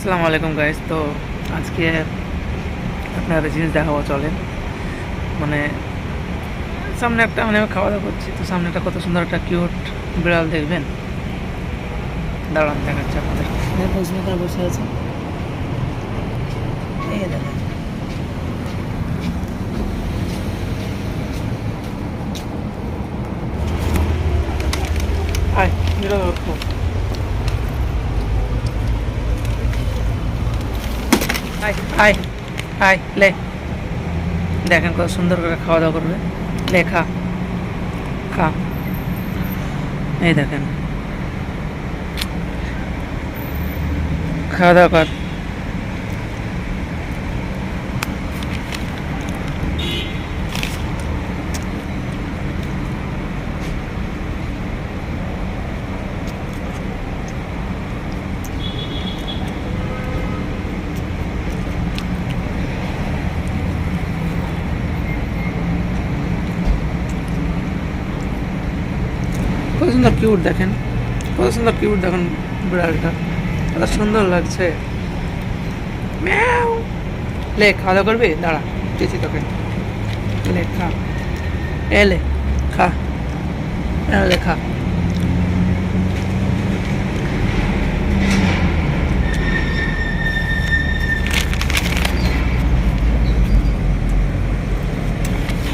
আসসালামু আলাইকুম গাইস তো আজকে আপনার জিনিস দেখাবো চলেন। মানে সামনে একটা মানে খাওয়া দাওয়া করছি। তো সামনে একটা কত সুন্দর একটা কিউট বিড়াল দেখবেন। দাঁড়ান দেখাচ্ছে আপনাদের। বসে আছে। আয় বিড়াল আয় আয় আয় লে। দেখেন কত সুন্দর করে খাওয়া দাওয়া করবে। লে, খা খা। এই দেখেন। খাওয়া দাওয়া কর কত সুন্দর কিউট দেখেন। কত সুন্দর কিউট দেখেন বিড়ালটা। কত সুন্দর লাগছে। লে খাওয়া দাওয়া করবি? দাঁড়া, দিচ্ছি তোকে। লে, খা। এলে খা। এলে খা।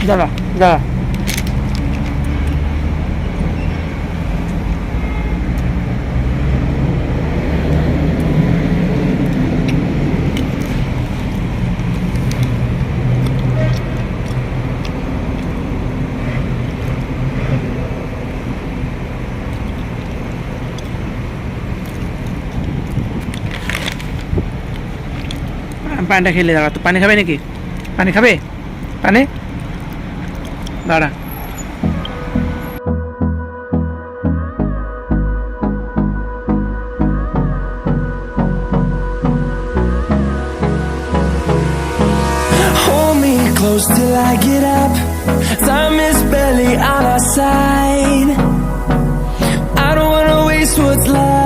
দাঁড়া দাঁড়া। পানিটা খেলে দাঁড়া তো পানি খাবে নাকি পানি খাবে পানি দাঁড়া till I get up. Time is barely on our side. I don't wanna waste what's left.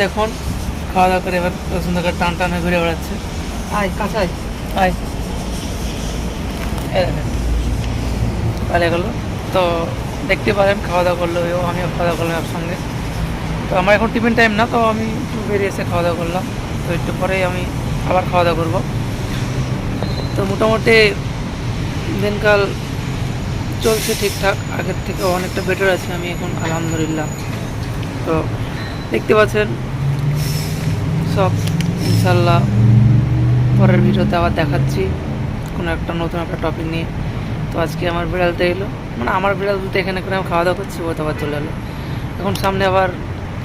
দেখুন খাওয়া দাওয়া করে এবার সুন্দর করে টান টান হয়ে ঘুরে বেড়াচ্ছে। আয় কাছে আয়। আয়। গেলো। তো দেখতে পারেন খাওয়া দাওয়া করল ও আমিও খাওয়া দাওয়া করলাম একসঙ্গে। তো আমার এখন টিফিন টাইম না তো আমি একটু বেরিয়ে এসে খাওয়া দাওয়া করলাম। তো একটু পরেই আমি আবার খাওয়া দাওয়া করব। তো মোটামুটি দিনকাল চলছে ঠিকঠাক আগের থেকে অনেকটা বেটার আছে আমি এখন আলহামদুলিল্লাহ। তো দেখতে পাচ্ছেন? সব ইনশাল্লাহ পরের ভিডিওতে আবার দেখাচ্ছি কোনো একটা নতুন একটা টপিক নিয়ে। তো আজকে আমার বিড়ালতে এলো। মানে আমার বিড়াল বলতে এখানে করে আমি খাওয়া দাওয়া করছি, ও তো আবার চলে এলো। এখন সামনে আবার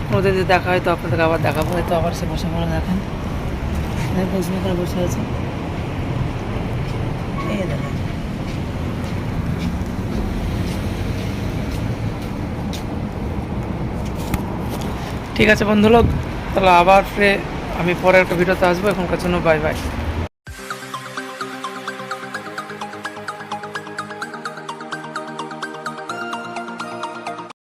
কোনো যদি দেখা হয়, তো আপনাদেরকে আবার দেখাবো। হয়তো আবার সে বসে পড়ে দেখেন। প্রশ্ন করে বসে আছে। এই দেখেন। ঠিক আছে বন্ধু লোক তাহলে আবার ফ্রে আমি পরে একটা ভিডিওতে আসব। এখনকার জন্য বাই বাই।